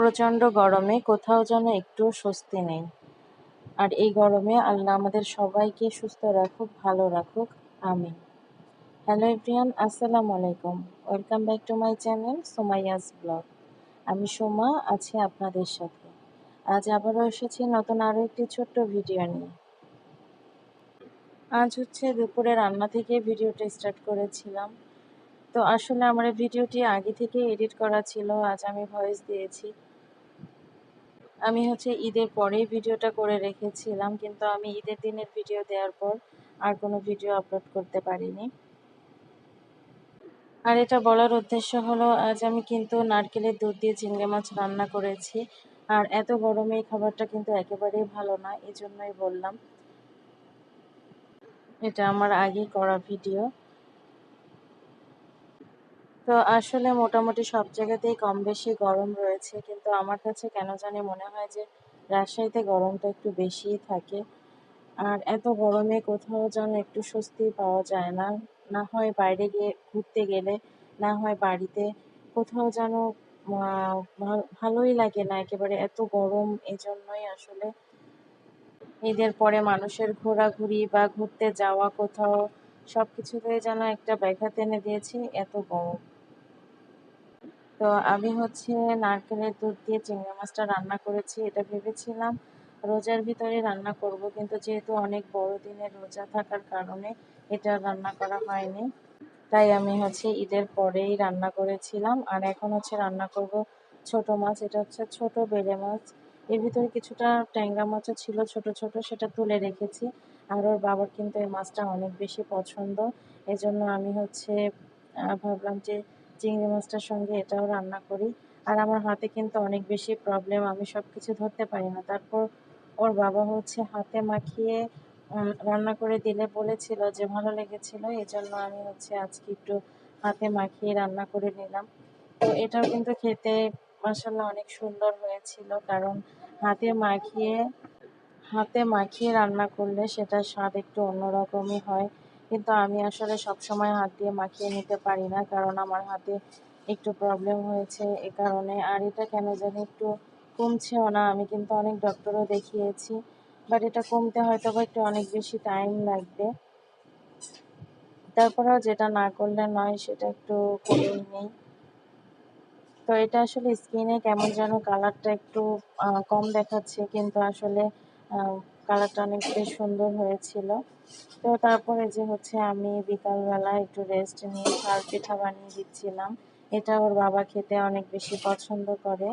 প্রচণ্ড গরমে কোথাও যেন একটু স্বস্তি নেই। আর এই গরমে আল্লাহ আমাদের সবাইকে সুস্থ রাখুক, ভালো রাখুক। আমিন। হ্যালো এভরিয়ান আসসালামু আলাইকুম। Welcome back to my channel Somaiya's blog. আমি সোমা আছি আপনাদের সাথে। আজ আবারও এসেছি নতুন আরও একটি ছোট্ট ভিডিও নিয়ে। আজ হচ্ছে দুপুরে রান্না থেকে ভিডিওটা স্টার্ট করেছিলাম। তো আসলে আমার ভিডিওটি আগে থেকে এডিট করা ছিল, আজ আমি ভয়েস দিয়েছি। আমি হচ্ছে ঈদের পরেই ভিডিওটা করে রেখেছিলাম, কিন্তু আমি ঈদের দিনের ভিডিও দেওয়ার পর আর কোনো ভিডিও আপলোড করতে পারিনি। আর এটা বলার উদ্দেশ্য হলো, আজ আমি কিন্তু নারকেলের দুধ দিয়ে চিংড়ি মাছ রান্না করেছি, আর এত গরমে এই খাবারটা কিন্তু একেবারেই ভালো না এই জন্যই বললাম। এটা আমার আগেই করা ভিডিও। তো আসলে মোটামুটি সব জায়গাতেই কম বেশি গরম রয়েছে, কিন্তু আমার কাছে কেন জানি মনে হয় যে রাজশাহীতে গরমটা একটু বেশিই থাকে। আর এত গরমে কোথাও যেন একটু স্বস্তি পাওয়া যায় না। না হয় বাইরে গিয়ে ঘুরতে গেলে, না হয় বাড়িতে, কোথাও যেন ভালোই লাগে না একেবারে এত গরম এজন্যই আসলে। ঈদের পরে মানুষের ঘোরাঘুরি বা ঘুরতে যাওয়া কোথাও সব কিছুতেই যেন একটা ব্যাঘাত এনে দিয়েছে, এত গরম। তো আমি হচ্ছে নারকেলের দুধ দিয়ে চিংড়ি মাছটা রান্না করেছি, এটা ভেবেছিলাম রোজার ভিতরে রান্না করব, কিন্তু যেহেতু অনেক বড় দিনের রোজা থাকার কারণে এটা রান্না করা হয়নি, তাই আমি হচ্ছে ঈদের পরেই রান্না করেছিলাম। আর এখন হচ্ছে রান্না করব ছোট মাছ, এটা হচ্ছে ছোট বেলে মাছ। এর ভিতরে কিছুটা ট্যাংরা মাছও ছিল ছোট ছোট, সেটা তুলে রেখেছি। আর ওর বাবার কিন্তু এই মাছটা অনেক বেশি পছন্দ। এজন্য আমি হচ্ছে ভাবলাম যে চিংড়ি মাছটার সঙ্গে এটাও রান্না করি। আর আমার হাতে কিন্তু অনেক বেশি প্রবলেম আমি সব কিছু ধরতে পারি না। তারপর ওর বাবা হচ্ছে হাতে মাখিয়ে রান্না করে দিলে বলেছিল যে ভালো লেগেছিল এই জন্য আমি হচ্ছে আজকে একটু হাতে মাখিয়ে রান্না করে নিলাম। তো এটাও কিন্তু খেতে মাসাল্লাহ অনেক সুন্দর হয়েছিল, কারণ হাতে মাখিয়ে হাতে মাখিয়ে রান্না করলে সেটার স্বাদ একটু অন্যরকমই হয়। কিন্তু আমি আসলে সবসময় হাত দিয়ে মাখিয়ে নিতে পারি না, কারণ আমার হাতে একটু প্রবলেম হয়েছে এ কারণে। আর এটা কেন জানি একটু কমছেও না, আমি কিন্তু অনেক ডক্টরও দেখিয়েছি। বাট এটা কমতে হয়তো বা একটু অনেক বেশি টাইম লাগবে। তারপরেও যেটা না করলে নয়, সেটা একটু করেই নেই। তো এটা আসলে স্কিনে কেমন যেন কালারটা একটু কম দেখাচ্ছে, কিন্তু আসলে কালারটা অনেক বেশ সুন্দর হয়েছিল। তো তারপরে যে হচ্ছে আমি বিকালবেলা একটু রেস্ট নিয়ে চাল পিঠা বানিয়ে দিচ্ছিলাম। এটা ওর বাবা খেতে অনেক বেশি পছন্দ করে।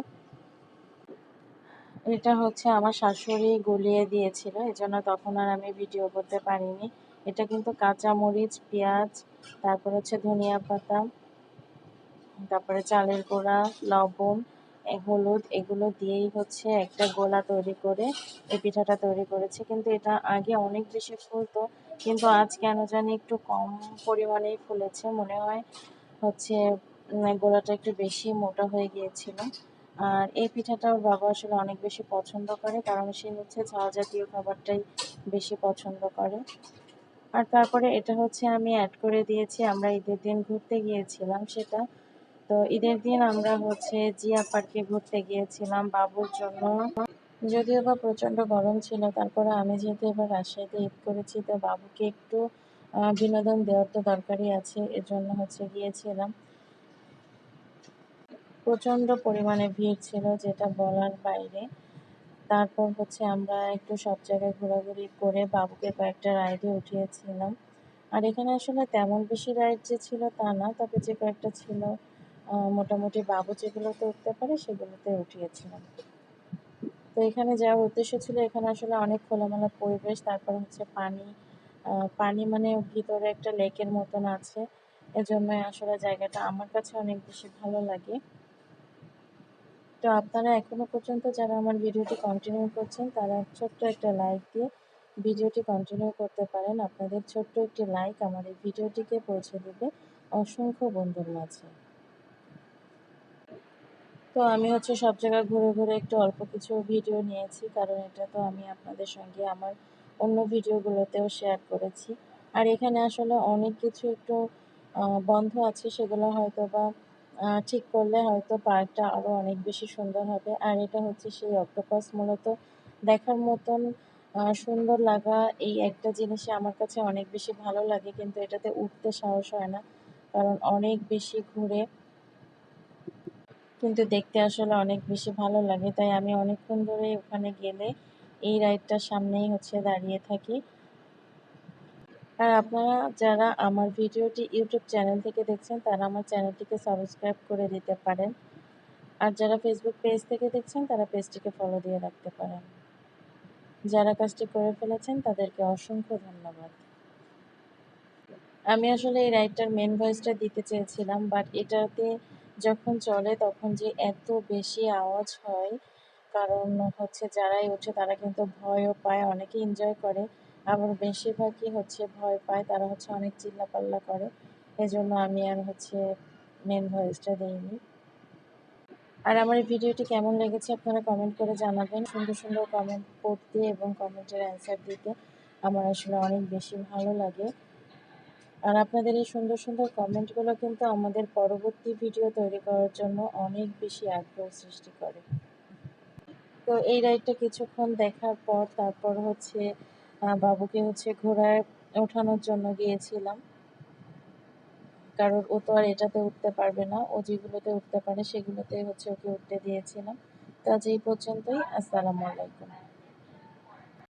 এটা হচ্ছে আমার শাশুড়ি গলিয়ে দিয়েছিল, এজন্য তখন আর আমি ভিডিও করতে পারিনি। এটা কিন্তু কাঁচা মরিচ পেঁয়াজ, তারপর হচ্ছে ধনিয়া পাতা, তারপরে চালের গুঁড়া, লবণ হলুদ এগুলো দিয়েই হচ্ছে একটা গোলা তৈরি করে এই পিঠাটা তৈরি করেছি। কিন্তু এটা আগে অনেক বেশি ফুলতো, কিন্তু আজ কেন জানি একটু কম পরিমাণেই ফুলেছে। মনে হয় হচ্ছে গোলাটা একটু বেশি মোটা হয়ে গিয়েছিল। আর এই পিঠাটা ওর বাবা আসলে অনেক বেশি পছন্দ করে, কারণ সে হচ্ছে ঝাল জাতীয় খাবারটাই বেশি পছন্দ করে। আর তারপরে এটা হচ্ছে আমি অ্যাড করে দিয়েছি, আমরা ঈদের দিন ঘুরতে গিয়েছিলাম সেটা। তো ঈদের দিন আমরা হচ্ছে জিয়া পার্কে ঘুরতে গিয়েছিলাম বাবুর জন্য। যদিও বা প্রচণ্ড গরম ছিল, তারপরে আমি যেহেতু এবার রাজশাহীতে ঈদ করেছি, তো বাবুকে একটু বিনোদন দেওয়ার তো দরকারই আছে, এজন্য হচ্ছে গিয়েছিলাম। প্রচণ্ড পরিমাণে ভিড় ছিল, যেটা বলার বাইরে। তারপর হচ্ছে আমরা একটু সব জায়গায় ঘোরাঘুরি করে বাবুকে কয়েকটা রাইডে উঠিয়েছিলাম। আর এখানে আসলে তেমন বেশি রাইড যে ছিল তা না, তবে যে কয়েকটা ছিল মোটামুটি বাবু যেগুলোতে উঠতে পারে সেগুলোতে উঠিয়েছিলাম। তো এখানে যাওয়ার উদ্দেশ্য ছিল, এখানে আসলে অনেক খোলামেলা পরিবেশ, তারপর হচ্ছে পানি পানি মানে ভিতরে একটা লেকের মতন আছে। এজন্য আসলে জায়গাটা আমার কাছে অনেক বেশি ভালো লাগে। তো আপনারা এখনও পর্যন্ত যারা আমার ভিডিওটি কন্টিনিউ করছেন, তারা ছোট্ট একটা লাইক দিয়ে ভিডিওটি কন্টিনিউ করতে পারেন। আপনাদের ছোট্ট একটি লাইক আমার এই ভিডিওটিকে পৌঁছে দেবে। অসংখ্য বন্ধুর মাঝে। তো আমি হচ্ছে সব জায়গায় ঘুরে ঘুরে একটু অল্প কিছু ভিডিও নিয়েছি, কারণ এটা তো আমি আপনাদের সঙ্গে আমার অন্য ভিডিওগুলোতেও শেয়ার করেছি। আর এখানে আসলে অনেক কিছু একটু বন্ধ আছে, সেগুলো হয়তো বা ঠিক করলে হয়তো পার্কটা আরও অনেক বেশি সুন্দর হবে। আর এটা হচ্ছে সেই অক্টোপাস মূলত দেখার মতন সুন্দর লাগা, এই একটা জিনিসই আমার কাছে অনেক বেশি ভালো লাগে, কিন্তু এটাতে উঠতে সাহস হয় না। কারণ অনেক বেশি ঘুরে কিন্তু দেখতে আসলে অনেক বেশি ভালো লাগে। তাই আমি অনেকক্ষণ ধরে ওখানে গেলে এই রাইডটার সামনেই হচ্ছে দাঁড়িয়ে থাকি। আর আপনারা যারা আমার ভিডিওটি ইউটিউব চ্যানেল থেকে দেখছেন, তারা আমার চ্যানেলটিকে সাবস্ক্রাইব করে দিতে পারেন। আর যারা ফেসবুক পেজ থেকে দেখছেন, তারা পেজটিকে ফলো দিয়ে রাখতে পারেন। যারা কাজটি করে ফেলেছেন, তাদেরকে অসংখ্য ধন্যবাদ। আমি আসলে এই রাইডটার মেন ভয়েসটা দিতে চেয়েছিলাম বাট এটাতে যখন চলে তখন যে এত বেশি আওয়াজ হয়, কারণ হচ্ছে যারাই ওঠে তারা কিন্তু ভয়ও পায়, অনেকে এনজয় করে। আবার বেশিরভাগই হচ্ছে ভয় পায়, তারা হচ্ছে অনেক চিল্লাপাল্লা করে। এজন্য আমি আর হচ্ছে মেন ভয়েসটা দিইনি। আর আমার এই ভিডিওটি কেমন লেগেছে আপনারা কমেন্ট করে জানাবেন। সুন্দর সুন্দর কমেন্ট পড়তে এবং কমেন্টের অ্যান্সার দিতে আমার আসলে অনেক বেশি ভালো লাগে। আর আপনাদের এই সুন্দর সুন্দর কমেন্টগুলো কিন্তু আমাদের পরবর্তী ভিডিও তৈরি করার জন্য অনেক বেশি আগ্রহ সৃষ্টি করে। তো এই রাইডটা কিছুক্ষণ দেখার পর তারপর হচ্ছে বাবুকে হচ্ছে ঘোড়ায় ওঠানোর জন্য গিয়েছিলাম। কারণ ও তো আর এটাতে উঠতে পারবে না, ও যেগুলোতে উঠতে পারে সেগুলোতে হচ্ছে ওকে উঠতে দিয়েছিলাম। তো আজ এই পর্যন্তই, আসসালামু আলাইকুম।